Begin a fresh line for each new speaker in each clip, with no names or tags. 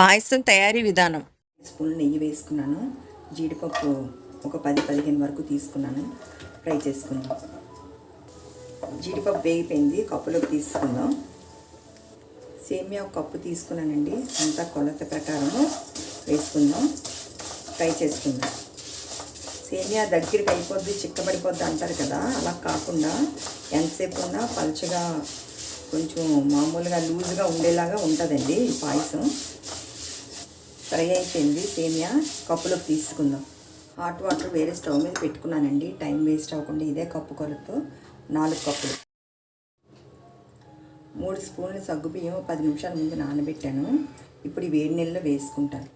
పాయసం తయారీ విధానం.
స్పూన్ నెయ్యి వేసుకున్నాను. జీడిపప్పు ఒక పది పదిహేను వరకు తీసుకున్నాను. ఫ్రై చేసుకుందాం జీడిపప్పు వేగిపోయింది. కప్పులోకి తీసుకుందాం. సేమియా ఒక కప్పు తీసుకున్నానండి. అంతా కొలత ప్రకారము వేసుకుందాం. ఫ్రై చేసుకుందాం. సేమియా దగ్గరికి అయిపోద్ది చిక్కబడిపోద్ది అంటారు కదా అలా కాకుండా ఎంతసేపు ఉన్నా పలుచగా కొంచెం మామూలుగా లూజ్గా ఉండేలాగా ఉంటుందండి ఈ పాయసం. ఫ్రై అయిపోయింది. సేమియా కప్పులోకి తీసుకుందాం. హాట్ వాటర్ వేరే స్టవ్ మీద పెట్టుకున్నానండి. టైం వేస్ట్ అవ్వకుండా ఇదే కప్పు కొలతో నాలుగు కప్పులు. మూడు స్పూన్లు సగ్గుబియ్యం పది నిమిషాల ముందు నానబెట్టాను. ఇప్పుడు ఈ వేడి నీళ్ళలో వేసుకుంటాను.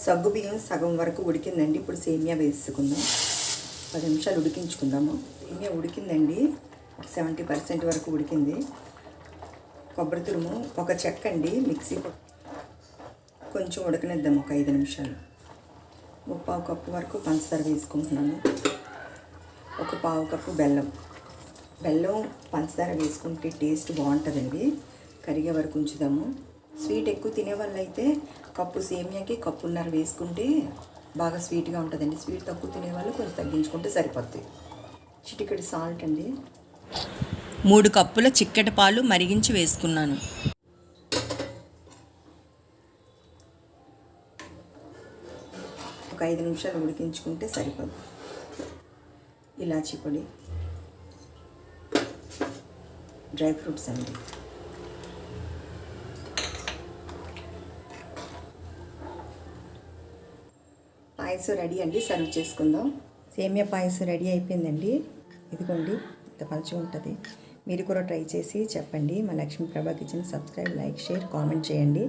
సగ్గుబియ్యం సగం వరకు ఉడికిందండి. ఇప్పుడు సేమియా వేసుకుందాం. పది నిమిషాలు ఉడికించుకుందాము. సేమియా ఉడికిందండి. సెవెంటీ పర్సెంట్ వరకు ఉడికింది. కొబ్బరి తురుము ఒక చెక్క అండి మిక్సీ కొంచెం ఉడకనిద్దాం ఒక ఐదు నిమిషాలు. ముప్పావు కప్పు వరకు పంచదార వేసుకుంటున్నాను. ఒక పావు కప్పు బెల్లం. బెల్లం పంచదార వేసుకుంటే టేస్ట్ బాగుంటుందండి. కరిగే వరకు ఉంచుదాము. స్వీట్ ఎక్కువ తినే వాళ్ళైతే అయితే కప్పు సేమియాకి కప్పున్నర వేసుకుంటే బాగా స్వీట్గా ఉంటుందండి. స్వీట్ తక్కువ తినేవాళ్ళు కొంచెం తగ్గించుకుంటే సరిపోద్ది. చిటికెడు సాల్ట్ అండి.
మూడు కప్పుల చిక్కటి పాలు మరిగించి వేసుకున్నాను.
ఒక ఐదు నిమిషాలు ఉడికించుకుంటే సరిపోదు. ఇలాచీ పొడి డ్రై ఫ్రూట్స్ అండి. పాయసం రెడీ అండి సర్వ్ చేసుకుందాం. సేమియా పాయసం రెడీ అయిపోయిందండి. ఇదిగోండి ఇంత పలుచు ఉంటుంది. మీరు కూడా ట్రై చేసి చెప్పండి. మా Lakshmi Prabha kitchen subscribe like share comment చేయండి.